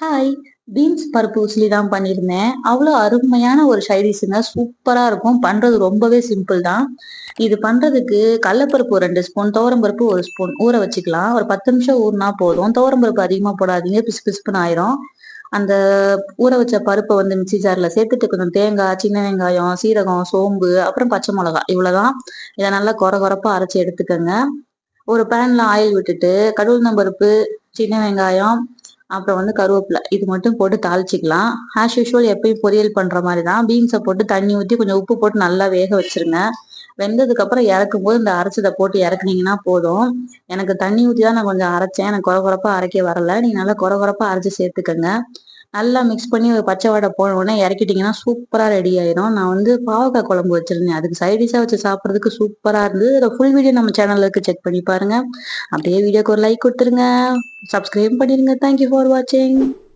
Hi beans பருப்பு உசிலி தான் பண்ணியிருந்தேன். அவ்வளோ அருமையான ஒரு சைடிஷுங்க சூப்பராக இருக்கும். பண்ணுறது ரொம்பவே சிம்பிள் தான். இது பண்ணுறதுக்கு கடலப்பருப்பு ஒரு ரெண்டு ஸ்பூன் துவரம்பருப்பு ஒரு ஸ்பூன் ஊற வச்சுக்கலாம். ஒரு பத்து நிமிஷம் ஊறினா போதும். துவரம்பருப்பு அதிகமாக போடாதீங்க. பிசு பிசுப்புன்னு ஆயிரும். அந்த ஊற வச்ச பருப்பை வந்து மிக்சி ஜாரில் சேர்த்துட்டு கொஞ்சம் தேங்காய் சின்ன வெங்காயம் சீரகம் சோம்பு அப்புறம் பச்சை மிளகா இவ்வளோதான் இதை நல்லா குறை குறப்பாக அரைச்சி எடுத்துக்கோங்க. ஒரு பேனில் ஆயில் விட்டுட்டு கடவுள் பருப்பு சின்ன வெங்காயம் அப்புறம் வந்து கருவேப்பிலை. இது மட்டும் போட்டு தாளிச்சிக்கலாம். ஆஸ் யூஷுவல் எப்பயும் பொரியல் பண்ற மாதிரி தான் பீன்ஸை போட்டு தண்ணி ஊற்றி கொஞ்சம் உப்பு போட்டு நல்லா வேக வச்சிருங்க. வெந்ததுக்கு அப்புறம் இறக்கும் போது இந்த அரைச்சதை போட்டு இறக்குனீங்கன்னா போதும். எனக்கு தண்ணி ஊற்றி தான் நான் கொஞ்சம் அரைச்சேன். எனக்கு குறை குறைப்பா அரைக்க வரல. நீங்கள் நல்லா குறை குறைப்பா அரைச்சி சேர்த்துக்கங்க. நல்லா மிக்ஸ் பண்ணி ஒரு பச்சை வடை போன உடனே இறக்கிட்டீங்கன்னா சூப்பராக ரெடி ஆயிரும். நான் வந்து பாவக்காய் குழம்பு வச்சிருந்தேன். அதுக்கு சைடிஷாக வச்சு சாப்பிட்றதுக்கு சூப்பராக இருந்தது. இதோட ஃபுல் வீடியோ நம்ம சேனல்ல இருக்கு. செக் பண்ணி பாருங்க. அப்படியே வீடியோக்கு ஒரு லைக் கொடுத்துருங்க. சப்ஸ்கிரைப் பண்ணிருங்க. தேங்க்யூ ஃபார் வாட்சிங்